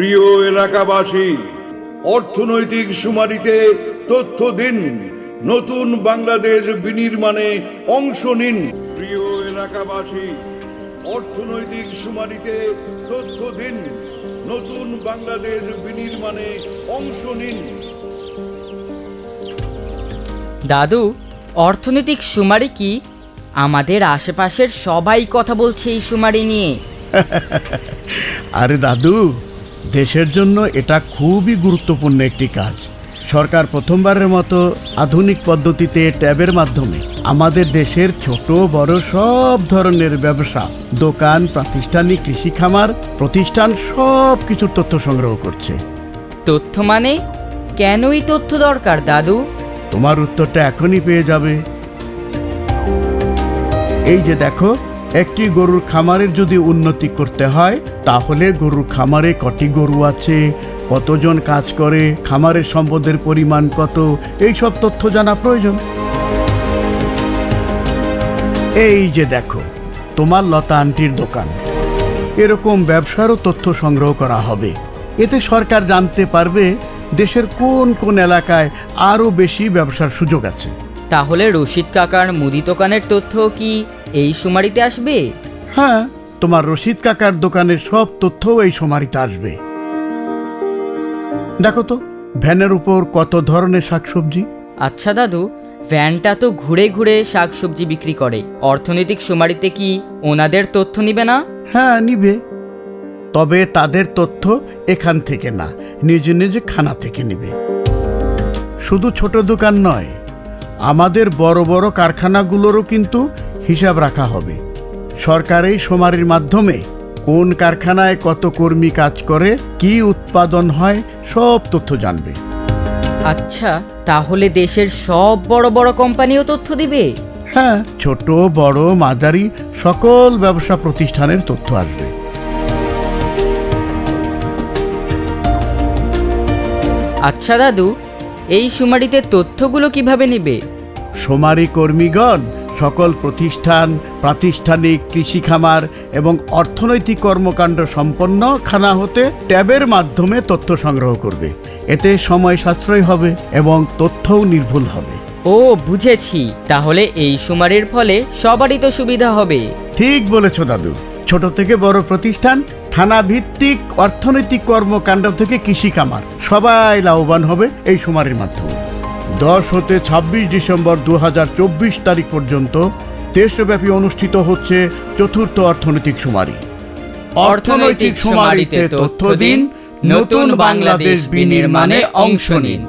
প্রিয় এলাকাবাসী অর্থনৈতিক সুমারিতে তথ্য দিন নতুন বাংলাদেশ বিনির্মাণে অংশ নিন। প্রিয় এলাকাবাসী অর্থনৈতিক সুমারিতে তথ্য দিন নতুন বাংলাদেশ বিনির্মাণে অংশ নিন। দাদু অর্থনৈতিক সুমারি কি? আমাদের আশেপাশের সবাই কথা বলছে এই সুমারি নিয়ে। আরে দাদু দেশের জন্য এটা খুবই গুরুত্বপূর্ণ একটি কাজ। সরকার প্রথমবারের মতো আধুনিক পদ্ধতিতে ট্যাবের মাধ্যমে আমাদের দেশের ছোট বড় সব ধরনের ব্যবসা দোকান প্রাতিষ্ঠানিক কৃষি খামার প্রতিষ্ঠান সব কিছুর তথ্য সংগ্রহ করছে। তথ্য মানে? কেনই তথ্য দরকার দাদু? তোমার উত্তরটা এখনই পেয়ে যাবে। এই যে দেখো একটি গরুর খামারের যদি উন্নতি করতে হয়, তাহলে গরুর খামারে কটি গরু আছে, কতজন কাজ করে, খামারের সম্পদের পরিমাণ কত, এই সব তথ্য জানা প্রয়োজন। এই যে দেখো, তোমার লতা আন্টির দোকান। এরকম ব্যবসারও তথ্য সংগ্রহ করা হবে। এতে সরকার জানতে পারবে দেশের কোন কোন এলাকায় আরও বেশি ব্যবসার সুযোগ আছে। তাহলে রশিদ কাকার মুদি দোকানের তথ্য কি এই সুমারিতে আসবে? হ্যাঁ তোমার রশিদ কাকার দোকানের সব তথ্য এই সমারিতে আসবে। দেখো তো ভ্যানের উপর কত ধরনের শাকসবজি? আচ্ছা দাদু ভ্যানটা তো ঘুরে ঘুরে শাকসবজি বিক্রি করে। অর্থনৈতিক সুমারিতে কি ওনাদের তথ্য নিবে না? হ্যাঁ নিবে। তবে তাদের তথ্য এখান থেকে না নিজে নিজে খানা থেকে নিবে। শুধু ছোট দোকান নয় আমাদের বড় বড় কারখানাগুলোরও কিন্তু হিসাব রাখা হবে। সরকার এই সমারির মাধ্যমে কোন কারখানায় কত কর্মী কাজ করে কি উৎপাদন হয় সব তথ্য জানবে। আচ্ছা তাহলে দেশের সব বড় বড় কোম্পানিও তথ্য দিবে? হ্যাঁ ছোট বড় মাঝারি সকল ব্যবসা প্রতিষ্ঠানের তথ্য আসবে। আচ্ছা দাদু এই সুমারিতে তথ্যগুলো কীভাবে নেবে? সোমারি কর্মীগণ সকল প্রতিষ্ঠান প্রাতিষ্ঠানিক কৃষি খামার এবং অর্থনৈতিক কর্মকাণ্ড সম্পন্ন খানা হতে ট্যাবের মাধ্যমে তথ্য সংগ্রহ করবে। এতে সময় সাশ্রয় হবে এবং তথ্যও নির্ভুল হবে। ও বুঝেছি। তাহলে এই সুমারির ফলে সবারই তো সুবিধা হবে। ঠিক বলেছ দাদু। ছোট থেকে বড় প্রতিষ্ঠান থানা ভিত্তিক অর্থনৈতিক কর্মকাণ্ড থেকে কৃষি কামার সবাই লাভবান হবে এই সুমারির মাধ্যমে। দশ হতে ছাব্বিশ ডিসেম্বর দু হাজার চব্বিশ তারিখ পর্যন্ত দেশব্যাপী অনুষ্ঠিত হচ্ছে চতুর্থ অর্থনৈতিক সুমারি। অর্থনৈতিক সুমারিতে তথ্য দিন, নতুন বাংলাদেশ বিনির্মাণে অংশ নিন।